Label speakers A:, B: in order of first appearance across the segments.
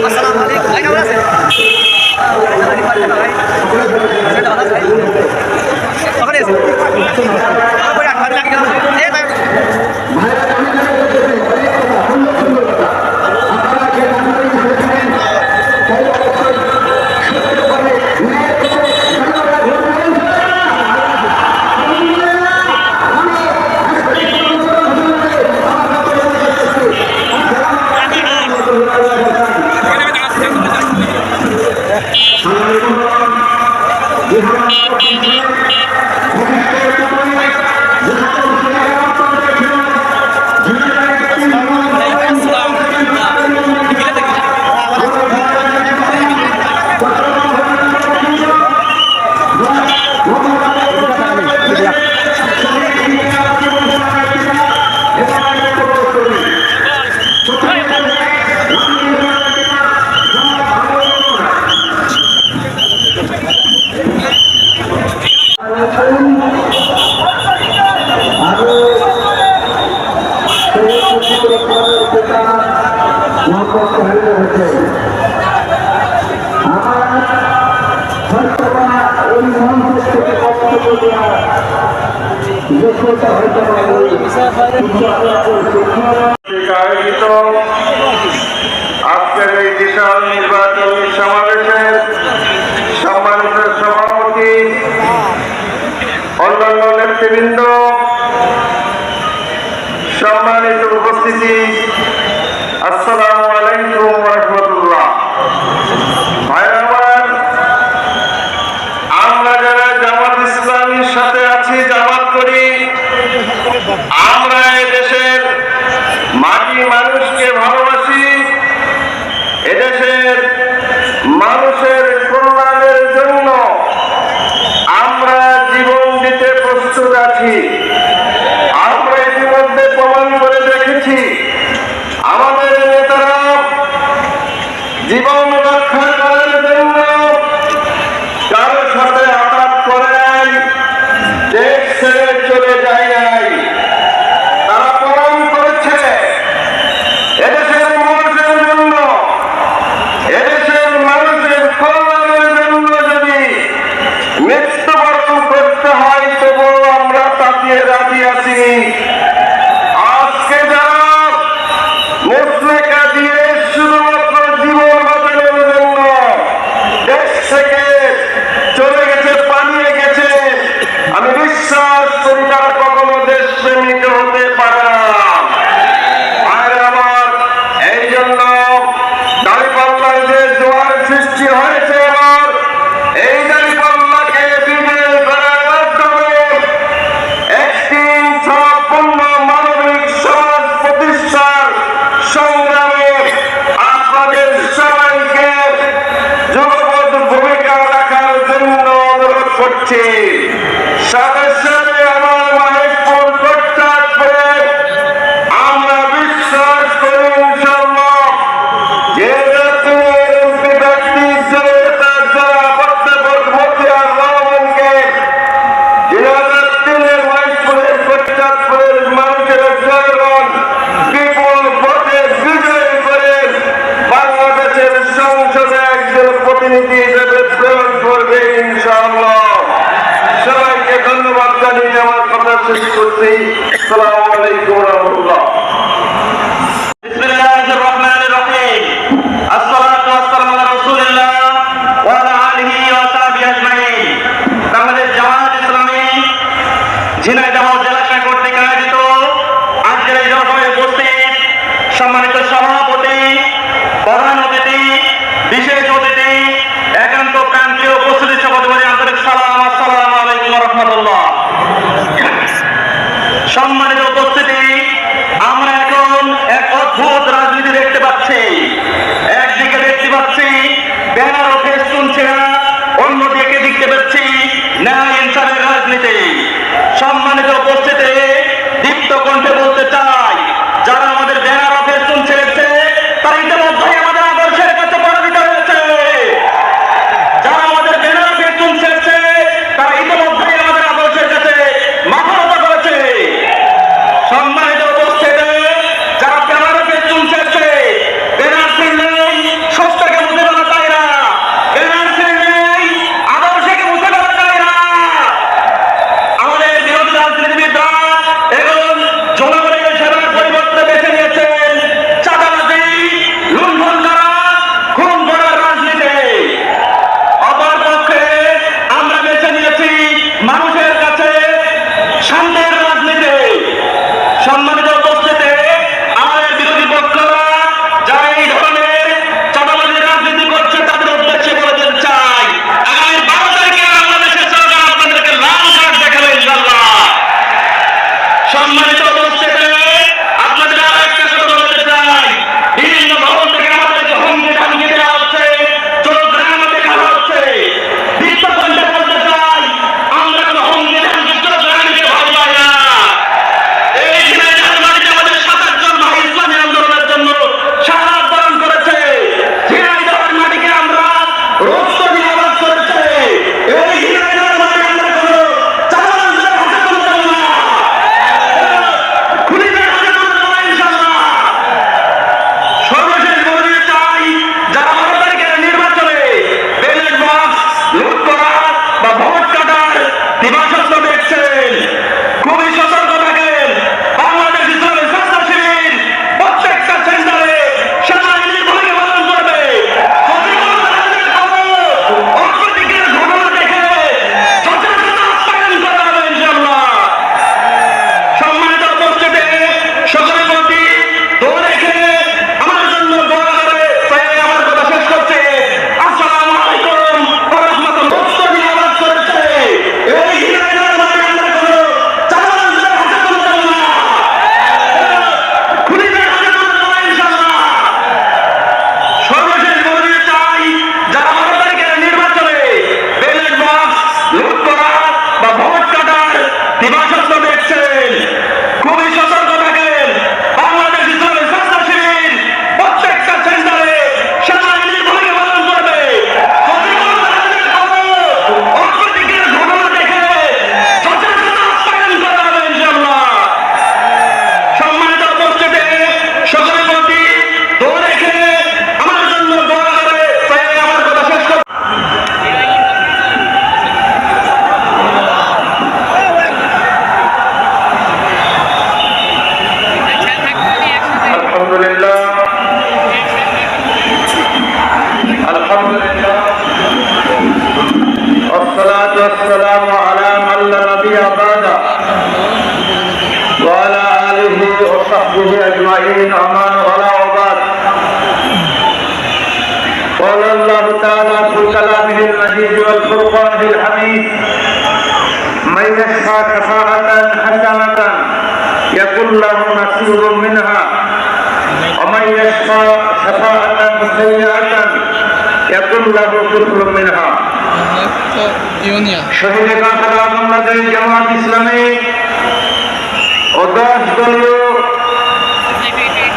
A: আসসালামু
B: আলাইকুম ভাই
C: কেমন আছেন ভাই ভাই ভাই ভাই
B: Gracias. আয়োজিত আজকের এই বিশাল নির্বাচনী সমাবেশের সম্মানিত সভাপতি অন্যান্য নেতৃবৃন্দ সম্মানিত উপস্থিতি আসসালামু আলাইকুম রহমতুল্লাহ ভাইরা আমার আমরা যারা জামাত ইসলামীর সাথে আছি জামাত করি আমরা এই দেশের মাটি মানুষকে ভালোবাসি এদেশের মানুষের কল্যাণের জন্য আমরা জীবন দিতে প্রস্তুত আছি আমরা ইতিমধ্যে প্রমাণ করে দেখেছি আমাদের নেতারা জীবন রক্ষা করার জন্য কারোর সাথে আঘাত করে নাই, দেশ ছেড়ে চলে যায় নাই। তারা প্রমাণ করেছে এদেশের মানুষের জন্য, এদেশের মানুষের জন্য যদি মৃত্যুবরণ করতে হয়, তবুও আমরা তাকে রাজি আছি। করছি। সাথে সাথে আমার মাহেশপুর প্রত্যাগ আমরা বিশ্বাস করি ইনশাল্লাহ যে জাতীয় ব্যক্তি হিসেবে তার যারা বক্তব্য আর দুই হাজার তিনের মাইশপুরের প্রত্যাগপুরের মানুষের জনগণ বিপুল ভোটে বিজয় করে বাংলাদেশের সংসদে একজন প্রতিনিধি সালাম আলাইকুম
D: পাচ্ছি একদিকে দেখতে পাচ্ছি, ব্যানার ও ফেস্টুন ছেড়া অন্যদিকে দেখতে পাচ্ছি ন্যায় ইনসানের রাজনীতি। সম্মানিত উপস্থিতি দীপ্ত কণ্ঠে বলতে চাই, যারা كلامه المجيد والفرقان الحميد من يشفع شفاعة حسنة يكن له نصيب منها ومن يشفع شفاعة سيئة يكن له كفر منها শহীদ কাঁকড়া বাংলাদেশ জামাত ইসলামী ও দশ দলীয়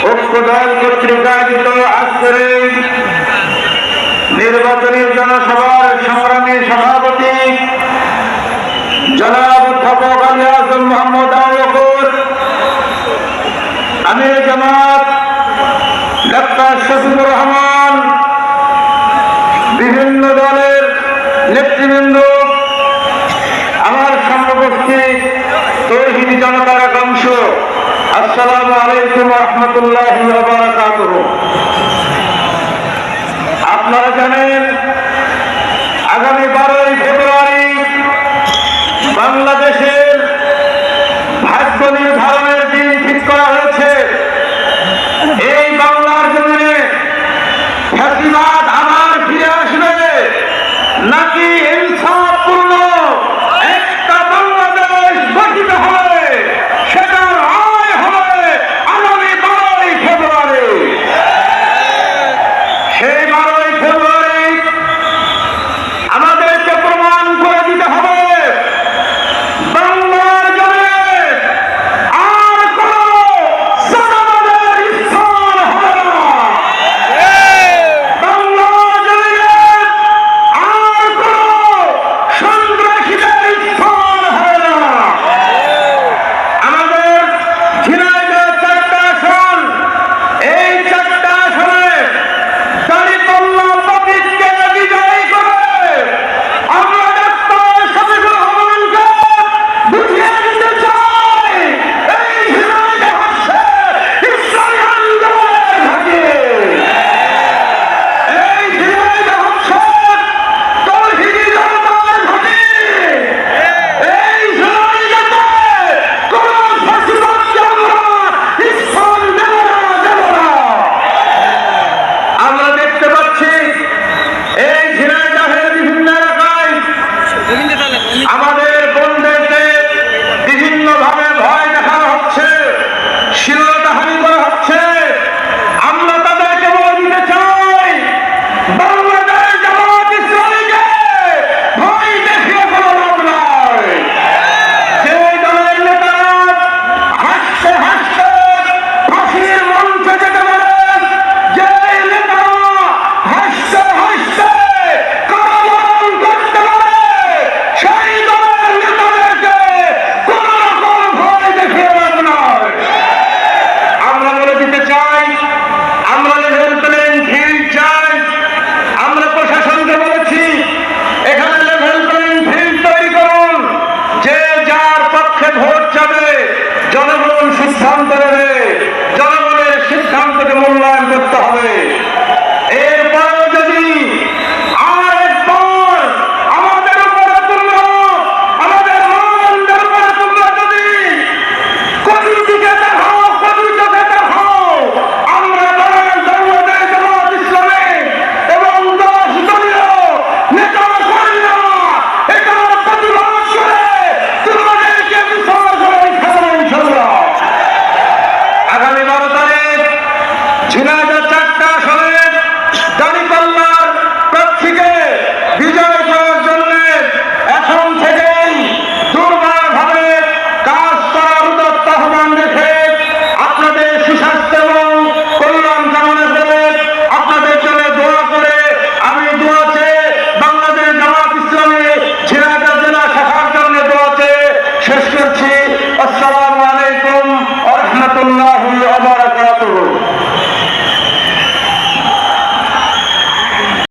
D: ঐক্য দল কর্তৃক আয়োজিত আজকের এই নির্বাচনী জনসভার সংগ্রামী সভাপতি জনাব অধ্যাপক আলী আজম মোহাম্মদ আলকুর আমির জামাত, ডাক্তার শফিকুর রহমান, বিভিন্ন দলের নেতৃবৃন্দ, আমার সমবস্থিত তৌহিদি জনতার একাংশ আসসালামু আলাইকুম রহমতুল্লাহ আপনারা জানেন, আগামী বারোই ফেব্রুয়ারি বাংলাদেশের ভাগ্য নির্ধারণের দিন ঠিক করা হয়েছে। এই বাংলার জমিনে ফ্যাসিবাদ আবার ফিরে আসবে। নাকি এই